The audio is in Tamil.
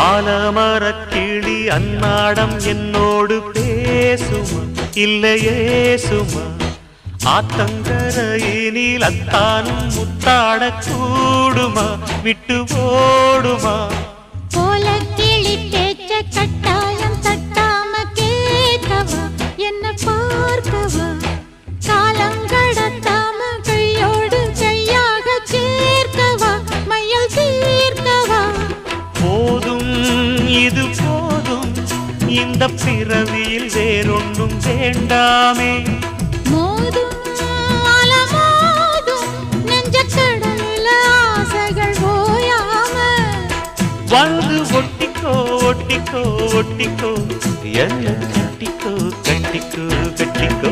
ஆலமரக் கிளி அன்னாடம் என்னோடு பேசுமா? இல்லையே சுமா ஆத்தங்கரையினில் அத்தானும் முத்தாட கூடுமா? விட்டு ஓடுமா? இந்த பிறவியில் வேறொன்றும் வேண்டாமே. மோதும் வந்து ஒட்டிக்கோ ஒட்டிக்கோ ஒட்டிக்கோ என்ன கட்டிக்கோ கட்டிக்கோ கட்டிக்கோ